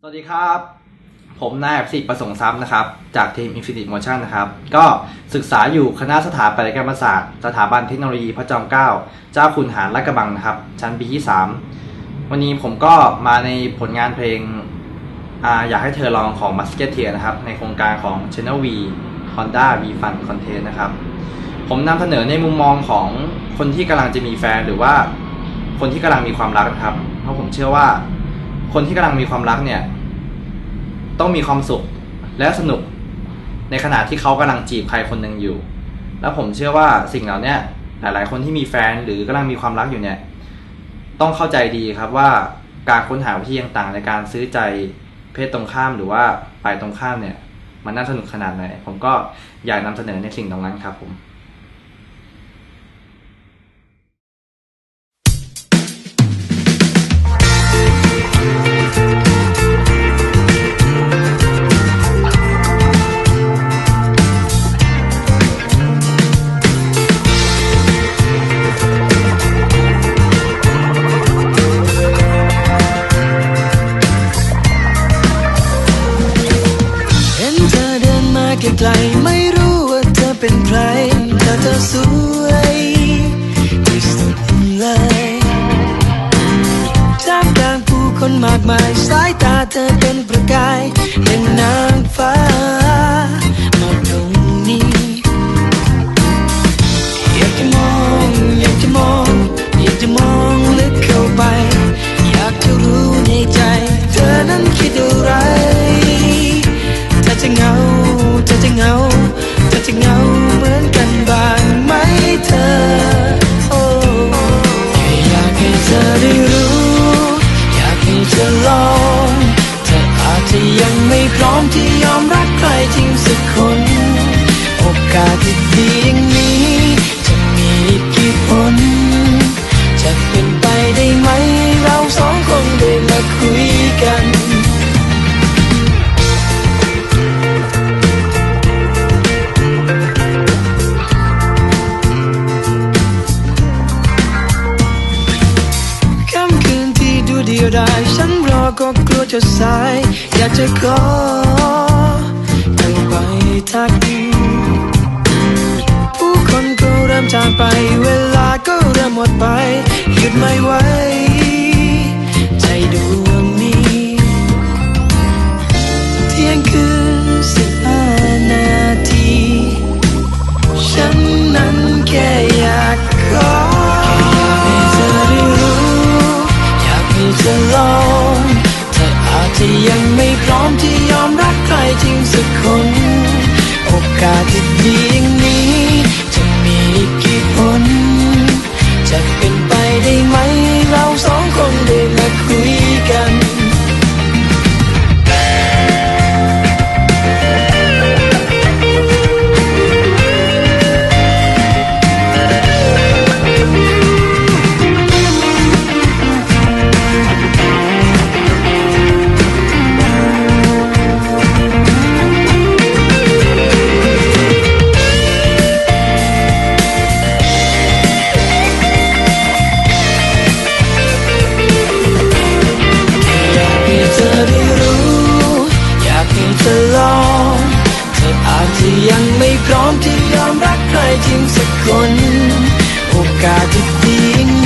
สวัสดีครับ ผมนายอภิสิทธิ์ประสงค์ทรัพย์นะครับ จากทีม Infinite Motion นะครับ ก็ศึกษาอยู่คณะสถาปัตยกรรมศาสตร์ สถาบันเทคโนโลยีพระจอมเกล้าเจ้าคุณหารลาดกระบังนะครับ ชั้นปีที่ 3 วันนี้ผมก็มาในผลงานเพลงอาอยากให้เธอลองของ Musketeer นะครับ ในโครงการของ Channel V Honda V Fun Content นะครับ ผมนำเสนอในมุมมองของคนที่กำลังจะมีแฟน หรือว่าคนที่กำลังมีความรักนะครับ เพราะผมเชื่อว่า คนที่กำลังมีความรักเนี่ย ต้องมีความสุขและสนุกในขณะที่เขากำลังจีบใครคนหนึ่งอยู่ แล้วผมเชื่อว่าสิ่งเหล่านี้ยหลาย ๆ คนที่มีแฟนหรือกำลังมีความรักอยู่เนี่ย ต้องเข้าใจดีครับว่าการค้นหาวิธีต่างๆ ในการซื้อใจเพศตรงข้ามหรือว่าฝ่ายตรงข้ามเนี่ย มันน่าสนุกขนาดไหน ผมก็อยากนำเสนอในสิ่งตรงนั้นครับผม ไม่รู้ว่าเธอเป็นใครแต่เธอสวยที่สุดเลยท่ามกลางผู้คนมากมายสายตาเธอเป็นประกายเป็นนา จริงสักคน โอกาสที่ดีอย่างนี้ จะมีอีกกี่ผลจะเป็นไปได้ไหม เราสองคนได้มาคุยกันคำคืนที่ดูเดียวดายฉันรอก็กลัวจะสาย อยากจะขอ ไอมที่ยอมรักใครจริงสักคน โอกาสที่ดี